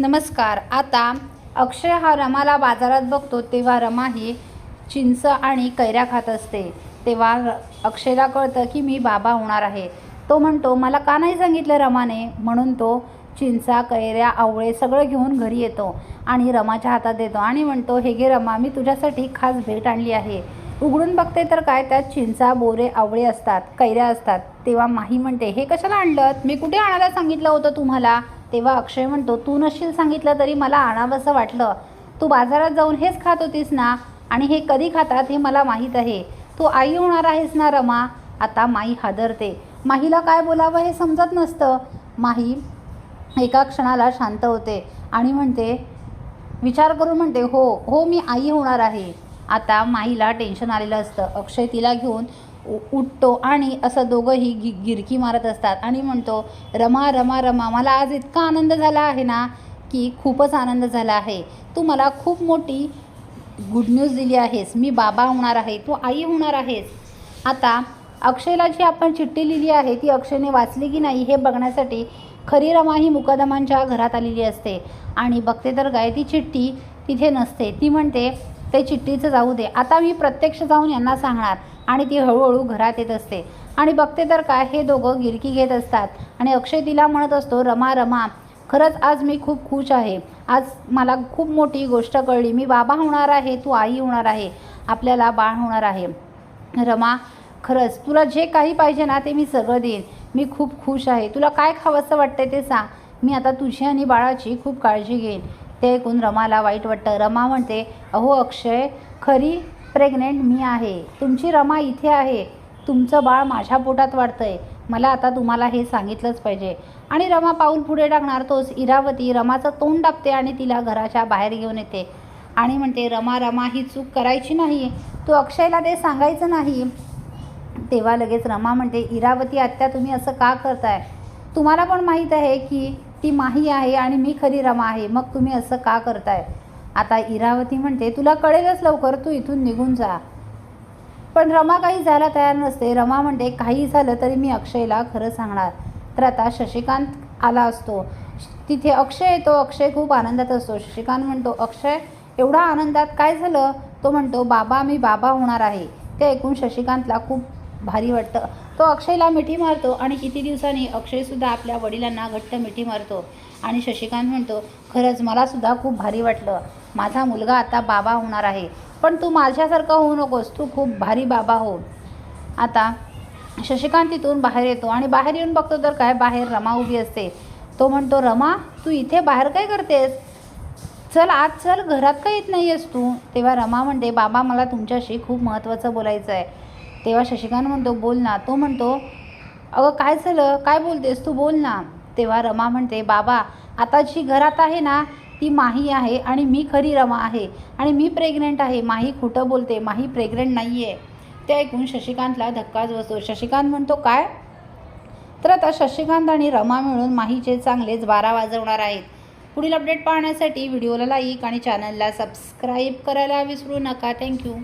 नमस्कार. आता अक्षय हा रमाला बाजारात बघतो तेव्हा रमा ही चिंच आणि कैऱ्या खात असते. तेव्हा अक्षयला कळतं की मी बाबा होणार आहे. तो म्हणतो मला का नाही सांगितलं रमाने? म्हणून तो चिंचा कैऱ्या आवळे सगळं घेऊन घरी येतो आणि रमाच्या हातात देतो आणि म्हणतो हे गे रमा मी तुझ्यासाठी खास भेट आणली आहे. उघडून बघते तर काय त्यात चिंचा बोरे आवळे असतात कैऱ्या असतात. तेव्हा माही म्हणते हे कशाला आणलं मी कुठे आणायला सांगितलं होतं तुम्हाला? तेव्हा अक्षय म्हणतो तू नशील सांगितलं तरी मला आणावंसं वाटलं. तू बाजारात जाऊन हेच खात होतीस ना? आणि हे कधी खातात हे मला माहीत आहे. तू आई होणार आहेस ना रमा? आता माई हादरते. माहीला काय बोलावं हे समजत नसतं. माही एका क्षणाला शांत होते आणि म्हणते विचार करून म्हणते हो हो मी आई होणार आहे. आता माईला टेन्शन आलेलं असतं. अक्षय तिला घेऊन उठतो आणि असं दोघंही गि गिरकी मारत असतात. आणि म्हणतो रमा रमा रमा मला आज इतका आनंद झाला आहे ना की खूपच आनंद झाला आहे. तू मला खूप मोठी गुड न्यूज दिली आहेस. मी बाबा होणार आहे. तू आई होणार आहेस. आता अक्षयला जी आपण चिठ्ठी लिहिली आहे ती अक्षयने वाचली की नाही हे बघण्यासाठी खरी रमा ही मुकदमांच्या घरात आलेली असते. आणि बघते तर काय ती चिठ्ठी तिथे नसते. ती म्हणते ते चिठ्ठीचं जाऊ दे. आता मी प्रत्यक्ष जाऊन यांना सांगणार. आणि ती हळूहळू घरात येत असते. आणि बघते तर काय हे दोघं गिरकी घेत असतात. आणि अक्षय तिला म्हणत असतो रमा रमा खरंच आज मी खूप खुश आहे. आज मला खूप मोठी गोष्ट कळली. मी बाबा होणार आहे तू आई होणार आहे. आपल्याला बाळ होणार आहे. रमा खरंच तुला जे काही पाहिजे ना ते मी सगळं देईन. मी खूप खुश आहे. तुला काय खावंसं वाटतंय ते सांग. मी आता तुझी आणि बाळाची खूप काळजी घेईन. ते ऐकून रमाला वाईट वाटतं. रमा म्हणते अहो अक्षय खरी प्रेग्नेंट मी आहे. तुमची रमा इथे आहे. तुमचं बाळ माझ्या पोटात वाढतंय. मला आता तुम्हाला हे सांगितलंच पाहिजे. आणि रमा पाऊल पुढे टाकणार तोच इरावती. रमाचं तोंड डापते आणि तिला घराच्या बाहेर घेऊन येते. आणि म्हणते रमा रमा ही चूक करायची नाही तू अक्षयला ते सांगायचं नाही. तेव्हा लगेच रमा म्हणते इरावती आत्या तुम्ही असं का करताय? तुम्हाला पण माहीत आहे की ती माही आहे आणि मी खरी रमा आहे. मग तुम्ही असं का करताय? आता इरावती म्हणते तुला कळेलच लवकर तू इथून निघून जा. पण रमा काही जायला तयार नसते. रमा म्हणते काही झालं तरी मी अक्षयला खरं सांगणार. तर आता शशिकांत आला असतो. तिथे अक्षय येतो अक्षय खूप आनंदात असतो. शशिकांत म्हणतो अक्षय एवढा आनंदात काय झालं? तो म्हणतो बाबा मी बाबा होणार आहे. ते ऐकून शशिकांतला खूप भारी वाटतं. तो अक्षयला मिठी मारतो आणि किती दिवसांनी अक्षयसुद्धा आपल्या वडिलांना घट्ट मिठी मारतो. आणि शशिकांत म्हणतो खरंच मलासुद्धा खूप भारी वाटलं. माझा मुलगा आता बाबा होणार आहे. पण तू माझ्यासारखा होऊ नकोस. तू खूप भारी बाबा हो. आता शशिकांत तिथून बाहेर येतो आणि बाहेर येऊन बघतो तर काय? बाहेर रमा उभी असते. तो म्हणतो रमा तू इथे बाहेर काय करतेस? चल आज चल. घरात का येत नाही आहेस तू? तेव्हा रमा म्हणते बाबा मला तुमच्याशी खूप महत्त्वाचं बोलायचं आहे तेव्हा शशिकांत म्हणतो बोल ना. तो म्हणतो अगं काय झालं? काय बोलतेस तू? बोल ना. तेव्हा रमा म्हणते बाबा आता जी घरात आहे ना ती माही आहे आणि मी खरी रमा आहे आणि मी प्रेग्नेंट आहे. माही खोटं बोलते माही प्रेग्नेंट नाही आहे ते ऐकून शशिकांतला धक्काच बसतो. शशिकांत म्हणतो काय? तर आता शशिकांत आणि रमा मिळून माहीचे चांगलेच बारा वाजवणार आहेत. पुढील अपडेट पाहण्यासाठी व्हिडिओला लाईक आणि चॅनलला सबस्क्राईब करायला विसरू नका. थँक्यू